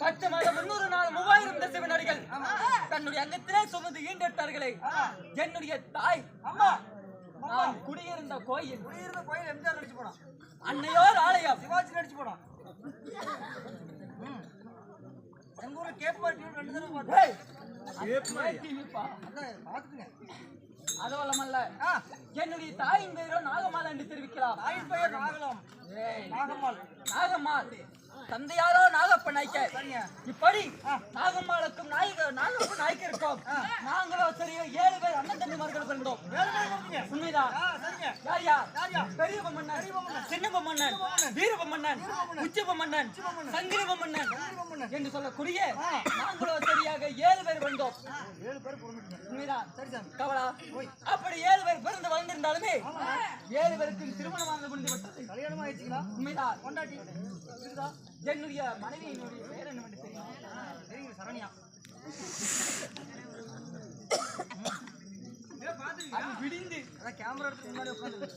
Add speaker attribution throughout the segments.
Speaker 1: மாதம் முன்னூறு நாள் மூவாயிரம் தசை வினாடிகள் தன்னுடைய அங்கத்திலே சுமந்து ஈண்டெடுத்தார்களே. என்னுடைய தாய்.
Speaker 2: அம்மா
Speaker 1: நான் குடியிருந்த கோயில்.
Speaker 2: குடியிருந்த கோயில் எம்ஜிஆர் நடிச்சு போனான்.
Speaker 1: அன்னையோர் ஆலயம்.
Speaker 2: சிவாஜி நடிச்சு போனான். எங்க ஊர்ல கேப் பார்ட்டி ரெண்டு தடவை பார்த்தேன்.
Speaker 1: அதுவல்லமல்ல
Speaker 2: ஆ.
Speaker 1: என்னுடைய தாயின் பெயர்கள் நாகமால் என்று தெரிவிக்கலாம்.
Speaker 2: தாயின் பெயர் நாகலாம். நாகம்மாள்.
Speaker 1: நாகம்மாள். தந்தையாரோ நாகப்ப
Speaker 2: சரிங்க
Speaker 1: இப்படி நாகம்மாளுக்கும் நாங்களோ சரியோ ஏழு பேர் அண்ணன் தம்பிமார்கள் உண்மைதான் யார் யார்? பெரிய சின்ன. என்று சொல்லக்கூடிய நாங்களோ சரியாக ஏழு பேர் வந்தோம். உண்மைதான் கவலா? அப்படி ஏழு பேர் பிறந்து வந்திருந்தாலுமே ஏழு பேருக்கு முடிந்து விட்டது. உண்மைதான்
Speaker 2: இருக்குதா
Speaker 1: என்னுடைய மனைவியினுடைய பேர் விடிந்து
Speaker 2: அதான் கேமரா எடுத்து முன்னாடி உட்காந்து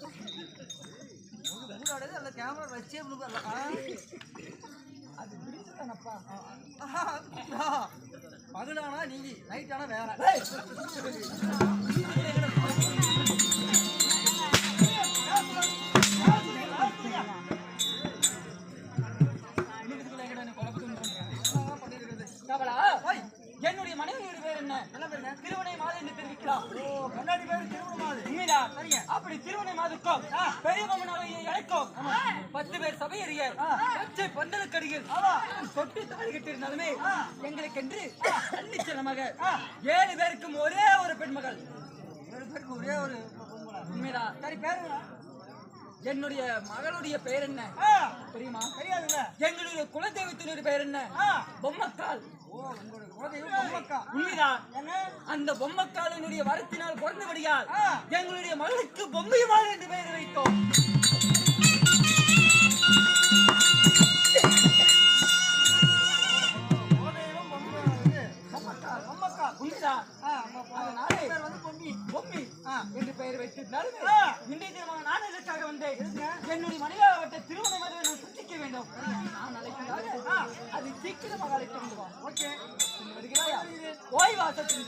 Speaker 2: மூடாடு அல்ல கேமரா வச்சே முழுக்க
Speaker 1: அது விடிந்துதானப்பா
Speaker 2: பகலானா நீங்க நைட் ஆனா வேற.
Speaker 1: என்ன?
Speaker 2: என்ன பேருங்க
Speaker 1: திருவனை மாதம் என்று தெரிவிக்கலாம்.
Speaker 2: ஓ கண்ணாடி பேர் திருமணமாது
Speaker 1: உண்மைதான் அப்படி திருவனை மாதுக்கும் பெரிய பொம்மனாக எனக்கும் பத்து பேர் சபையறிய பச்சை பந்தலுக்கடியில் தொட்டு தாடி கட்டியிருந்தாலுமே எங்களுக்கென்று தன்னிச்சலமாக ஏழு பேருக்கும் ஒரே ஒரு பெண்மகள்.
Speaker 2: ஏழு ஒரே ஒரு
Speaker 1: உண்மைதான்
Speaker 2: சரி
Speaker 1: என்னுடைய மகளுடைய பெயர் என்ன? தெரியுமா?
Speaker 2: தெரியாதுங்க
Speaker 1: எங்களுடைய குலதெய்வத்தினுடைய பெயர் என்ன? பொம்மக்கால். உண்மைதான் அந்த பொம்மக்காலினுடைய வரத்தினால் பிறந்தபடியால். எங்களுடைய மகளுக்கு பொம்மையுமாள் என்று பெயர் வைத்தோம். என்று பெயர் வைத்திருந்தாலும். இன்றைய தினமாக நான் இதற்காக வந்தேன். என்னுடைய மனைவியாகப்பட்ட திருமண மதுவை நான் சுற்றிக்க வேண்டும். சீக்கிரமாக அழைக்க
Speaker 2: ஓகே?
Speaker 1: வருகிறாயா ஓய்வாசத்தில்